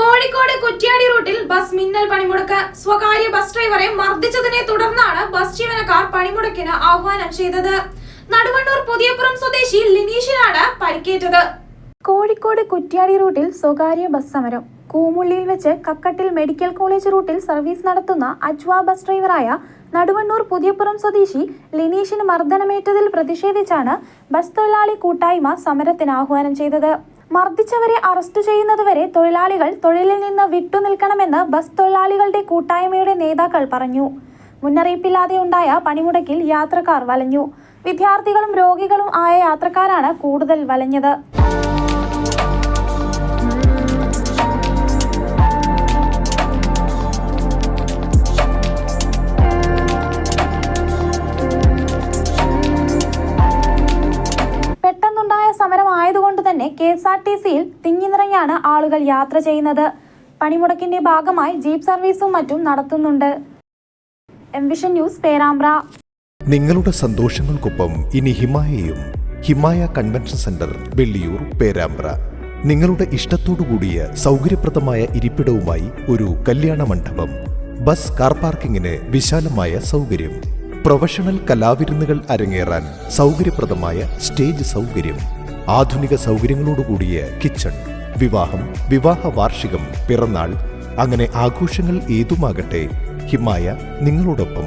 കോഴിക്കോട് കുറ്റ്യാടി റൂട്ടിൽ ബസ് മിന്നൽ പണിമുടക്ക്. സ്വകാര്യ ബസ് ഡ്രൈവറെ മർദ്ദിച്ചതിനെ തുടർന്നാണ് ബസ് ജീവനക്കാർ പണിമുടക്കിന് ആഹ്വാനം ചെയ്തത്. നടുവണ്ണൂർ പുതിയപ്പുറം സ്വദേശി ലിനീഷിനാണ് പരിക്കേറ്റത്. കോഴിക്കോട് കുറ്റ്യാടി റൂട്ടിൽ സ്വകാര്യ ബസ് സമരം. കൂമുള്ളിയിൽ വെച്ച് കക്കട്ടിൽ മെഡിക്കൽ കോളേജ് റൂട്ടിൽ സർവീസ് നടത്തുന്ന അജ്വ ബസ് ഡ്രൈവറായ നടുവണ്ണൂർ പുതിയപ്പുറം സ്വദേശി ലിനീഷിന് മർദ്ദനമേറ്റതിൽ പ്രതിഷേധിച്ചാണ് ബസ് തൊഴിലാളി കൂട്ടായ്മ സമരത്തിന് ആഹ്വാനം ചെയ്തത്. മർദ്ദിച്ചവരെ അറസ്റ്റ് ചെയ്യുന്നതുവരെ തൊഴിലാളികൾ തൊഴിലിൽ നിന്ന് വിട്ടുനിൽക്കണമെന്ന് ബസ് തൊഴിലാളികളുടെ കൂട്ടായ്മയുടെ നേതാക്കൾ പറഞ്ഞു. മുന്നറിയിപ്പില്ലാതെ ഉണ്ടായ പണിമുടക്കിൽ യാത്രക്കാർ വലഞ്ഞു. വിദ്യാർത്ഥികളും രോഗികളും ആയ യാത്രക്കാരാണ് കൂടുതൽ വലഞ്ഞത്. പെട്ടെന്നുണ്ടായ സമരം ആയതുകൊണ്ട് തന്നെ കെ എസ് ആർ ടി സിയിൽ തിങ്ങി നിറഞ്ഞാണ് ആളുകൾ യാത്ര ചെയ്യുന്നത്. പണിമുടക്കിന്റെ ഭാഗമായി ജീപ്പ് സർവീസും മറ്റും നടത്തുന്നുണ്ട്. M vision news Perambra. നിങ്ങളുടെ സന്തോഷങ്ങൾക്കൊപ്പം ഇനി ഹിമായയും ഹിമായ കൺവെൻഷൻ സെന്റർ വെള്ളിയൂർ പേരാമ്പ്ര. നിങ്ങളുടെ ഇഷ്ടത്തോടു കൂടിയ സൗകര്യപ്രദമായ ഇരിപ്പിടവുമായി ഒരു കല്യാണ മണ്ഡപം. ബസ് കാർ പാർക്കിങ്ങിന് വിശാലമായ സൗകര്യം. പ്രൊഫഷണൽ കലാവിരുന്നുകൾ അരങ്ങേറാൻ സൗകര്യപ്രദമായ സ്റ്റേജ് സൗകര്യം ആധുനിക സൗകര്യങ്ങളോടുകൂടിയ കിച്ചൺ വിവാഹം വിവാഹ വാർഷികം പിറന്നാൾ അങ്ങനെ ആഘോഷങ്ങൾ ഏതുമാകട്ടെ ഹിമായ നിങ്ങളോടൊപ്പം.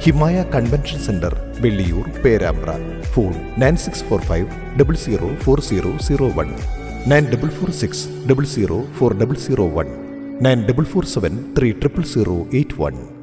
Himaya convention centre Velliyur Perambra. Phone nine six four five double zero four zero zero one. Nine double four six double zero four double zero one. Nine double four seven three triple zero eight one.